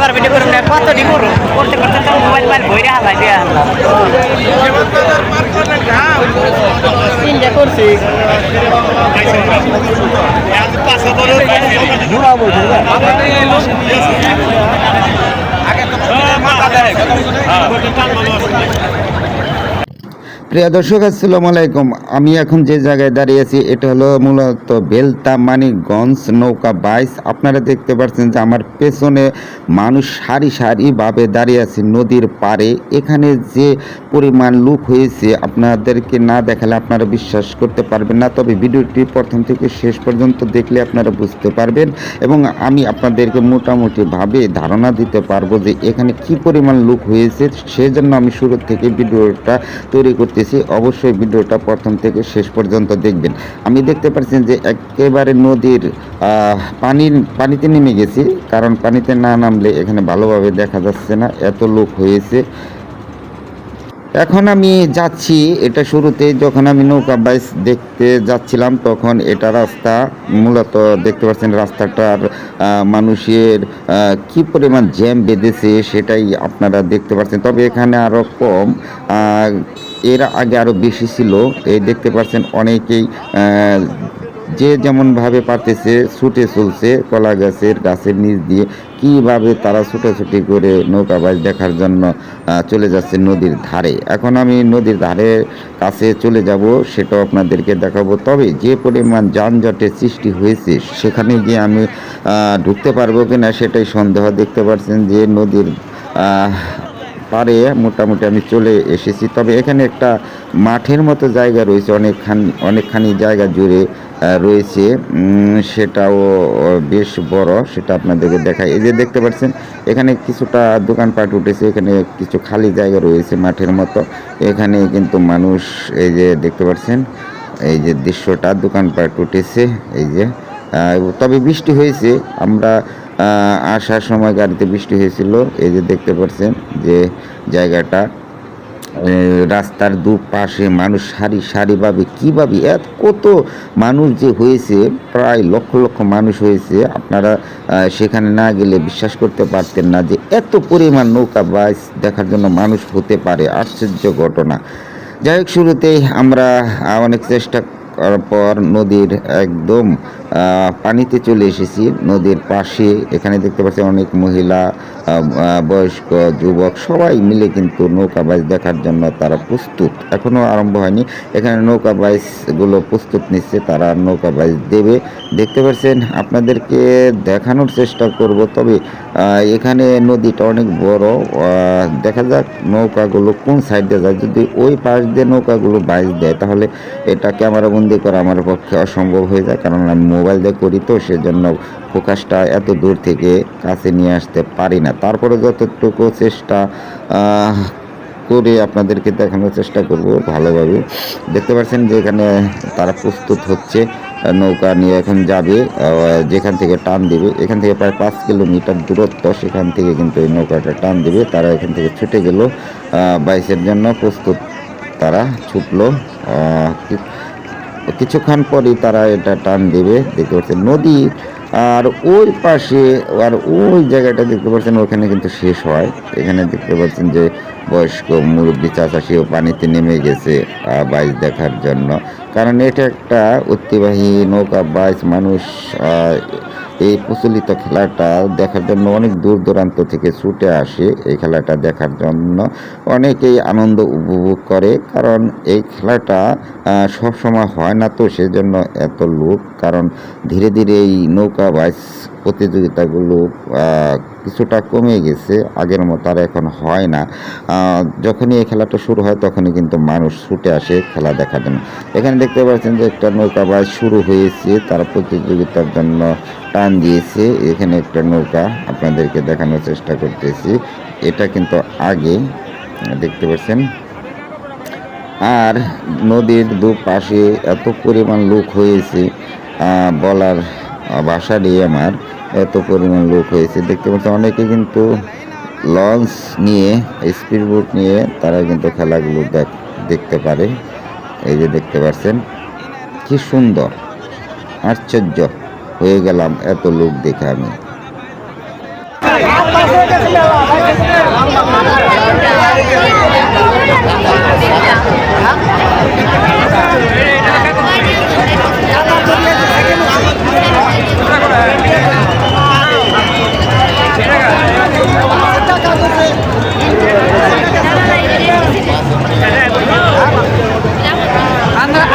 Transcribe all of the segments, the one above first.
আবার ভিডিও করুন না কত ডি করুন? করতে করতে তো মোবাইল মোবাইল ভরে হালাই দিয়ে হালাই তিনটা করছি। প্রিয় দর্শক, আসসালামু আলাইকুম। আমি এখন যে জায়গায় দাঁড়িয়ে আছি, এটা হলো মূলত বেলতা মানিকগঞ্জ নৌকা বাইস। আপনারা দেখতে পাচ্ছেন যে আমার পেছনে মানুষ সারি সারিভাবে দাঁড়িয়ে আছে নদীর পাড়ে। এখানে যে পরিমাণ লুক হয়েছে, আপনাদেরকে না দেখালে আপনারা বিশ্বাস করতে পারবেন না। তবে ভিডিওটি প্রথম থেকে শেষ পর্যন্ত দেখলে আপনারা বুঝতে পারবেন এবং আমি আপনাদেরকে মোটামুটিভাবে ধারণা দিতে পারব যে এখানে কি পরিমাণ লুক হয়েছে। সেজন্য আমি শুরু থেকে ভিডিওটা তৈরি করতেছি অবশ্যই ভিডিওটা প্রথম থেকে শেষ পর্যন্ত দেখবেন। আমি দেখতে পাচ্ছেন যে একেবারে নদীর পানির পানিতে নেমে গেছি, কারণ পানিতে না নামলে এখানে ভালোভাবে দেখা যাচ্ছে না, এত লোক হয়েছে। এখন আমি যাচ্ছি, এটা শুরুতে যখন আমি নৌকা বাইস দেখতে যাচ্ছিলাম, তখন এটা রাস্তা, মূলত দেখতে পাচ্ছেন রাস্তাটার মানুষের কি পরিমাণ জ্যাম বেঁধেছে সেটাই আপনারা দেখতে পাচ্ছেন। তবে এখানে আরও কম এর আগে আরও বেশি ছিল। এই দেখতে পাচ্ছেন অনেকেই যে যেমনভাবে পারতেছে, ছুটে চলছে কলা গাছের গাছের নিচ দিয়ে, কীভাবে তারা ছুটাছুটি করে নৌকা বাইচ দেখার জন্য চলে যাচ্ছে নদীর ধারে। এখন আমি নদীর ধারে কাছে চলে যাব, সেটাও আপনাদেরকে দেখাবো। তবে যে পরিমাণ যানজটের সৃষ্টি হয়েছে, সেখানে গিয়ে আমি ঢুকতে পারব কি না সেটাই সন্দেহ। দেখতে পাচ্ছেন যে নদীর পারে, মোটামুটি আমি চলে এসেছি। তবে এখানে একটা মাঠের মতো জায়গা রয়েছে, অনেকখানি অনেকখানি জায়গা জুড়ে রয়েছে। সেটাও বেশ বড়, সেটা আপনাদেরকে দেখায় এই যে দেখতে পাচ্ছেন, এখানে কিছুটা দোকানপাট উঠেছে, এখানে কিছু খালি জায়গা রয়েছে মাঠের মতো। এখানে কিন্তু মানুষ, এই যে দেখতে পাচ্ছেন, এই যে দৃশ্যটা, দোকানপাট উঠেছে, এই যে তবে বৃষ্টি হয়েছে। আমরা আসার সময় গাড়িতে বৃষ্টি হয়েছিল। এই যে দেখতে পাচ্ছেন যে জায়গাটা রাস্তার দুপাশে মানুষ সারি সারিভাবে কীভাবে এত কত মানুষ যে হয়েছে, প্রায় লক্ষ লক্ষ মানুষ হয়েছে। আপনারা সেখানে না গেলে বিশ্বাস করতে পারতেন না যে এত পরিমাণ নৌকা বাইস দেখার জন্য মানুষ হতে পারে। আশ্চর্য ঘটনা। যাই হোক, শুরুতেই আমরা অনেক চেষ্টা করার পর নদীর একদম পানিতে চলে এসেছি, নদীর পাশে। এখানে দেখতে পাচ্ছি অনেক মহিলা বয়স্ক, যুবক, সবাই মিলে কিন্তু নৌকা বাইচ দেখার জন্য তারা প্রস্তুত। এখনও আরম্ভ হয়নি। এখানে নৌকা বাইচগুলো প্রস্তুত নিচ্ছে, তারা নৌকা বাইচ দেবে। দেখতে পাচ্ছেন, আপনাদেরকে দেখানোর চেষ্টা করব, তবে এখানে নদীটা অনেক বড়। দেখা যাক নৌকাগুলো কোন সাইডে যায়। যদি ওই পাশ দিয়ে নৌকাগুলো বাইচ দেয়, তাহলে এটা ক্যামেরাবন্দি করা আমার পক্ষে অসম্ভব হয়ে যায় কারণ আমি মোবাইল দিয়ে করি তো সেজন্য ফোকাসটা এত দূর থেকে কাছে নিয়ে আসতে পারি না। তারপরে যতটুকু চেষ্টা করে আপনাদেরকে দেখানোর চেষ্টা করব ভালোভাবে। দেখতে পাচ্ছেন যে এখানে তারা প্রস্তুত হচ্ছে, নৌকা নিয়ে এখন যাবে যেখান থেকে টান দিবে। এখান থেকে প্রায় পাঁচ কিলোমিটার দূরত্ব, সেখান থেকে কিন্তু এই নৌকাটা টান দিবে। তারা এখান থেকে ছুটে গেল বাইসের জন্য প্রস্তুত তারা ছুটলো কিছুক্ষণ পরই তারা এটা টান দেবে, দেখতে পাচ্ছেন নদী। আর ওই পাশে, আর ওই জায়গাটা দেখতে পাচ্ছেন, ওখানে কিন্তু শেষ হয়। এখানে দেখতে পাচ্ছেন যে বয়স্ক মুরব্বী চাষা সেও পানিতে নেমে গেছে বাইশ দেখার জন্য। কারণ এটা একটা ঐতিহ্যবাহী নৌকা বাইচ মানুষ এই প্রচলিত খেলাটা দেখার জন্য অনেক দূর দূরান্ত থেকে ছুটে আসে এই খেলাটা দেখার জন্য। অনেকেই আনন্দ উপভোগ করে, কারণ এই খেলাটা সবসময় হয় না তো সেজন্য এত লোক, কারণ ধীরে ধীরে এই নৌকা বাইস প্রতিযোগিতাগুলো কিছুটা কমে গেছে, আগের মতো আর এখন হয় না। যখনই এই খেলাটা শুরু হয় তখনই কিন্তু মানুষ ছুটে আসে খেলা দেখার জন্য। এখানে দেখতে পাচ্ছেন যে একটা নৌকা বাইচ শুরু হয়েছে, তারা প্রতিযোগিতার জন্য টান দিয়েছে। এখানে একটা নৌকা আপনাদেরকে দেখানোর চেষ্টা করতেছি। এটা কিন্তু আগে, দেখতে পাচ্ছেন। আর নদীর দুপাশে এত পরিমাণ লোক হয়েছে বলার ভাষা নেই আমার। এত পরিমাণ লোক হয়েছে। দেখতে পাচ্ছেন অনেকে কিন্তু লঞ্চ নিয়ে স্পিড বোট নিয়ে তারা কিন্তু খেলাগুলো দেখ- দেখতে পারে। এই যে দেখতে পাচ্ছেন, কি সুন্দর, আশ্চর্য হয়ে গেলাম এত লোক দেখে আমি।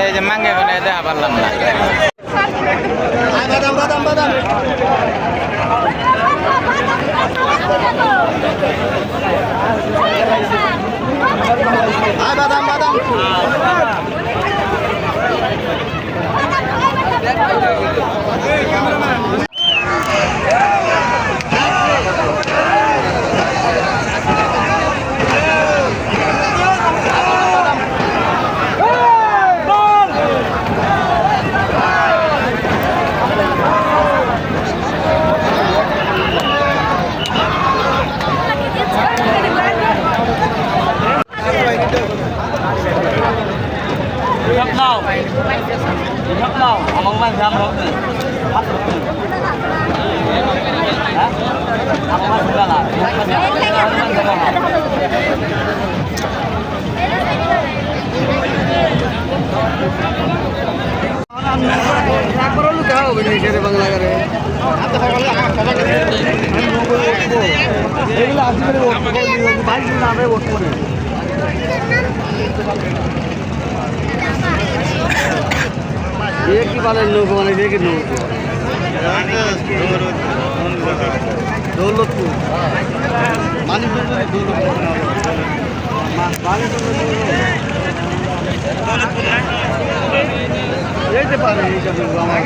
এই যে মাঙ্গে কোনে দেখা পারলাম না। কি বলে নৌকো মানে দেখে নৌকো দৌলতপুর। মানিকপুর যেতে পারে এইসব আমার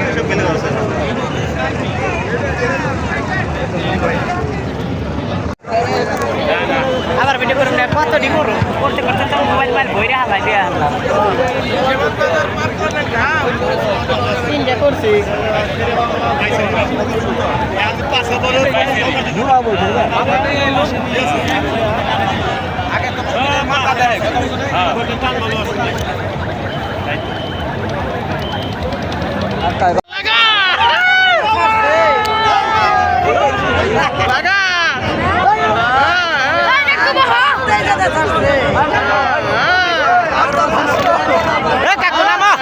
আবার ভিডিও করুন না কত ডি করুন? করতে করতে তো মোবাইল মোবাইল ভরে হালাই দিয়ে তিনটা করছি। এ কাকু নামো।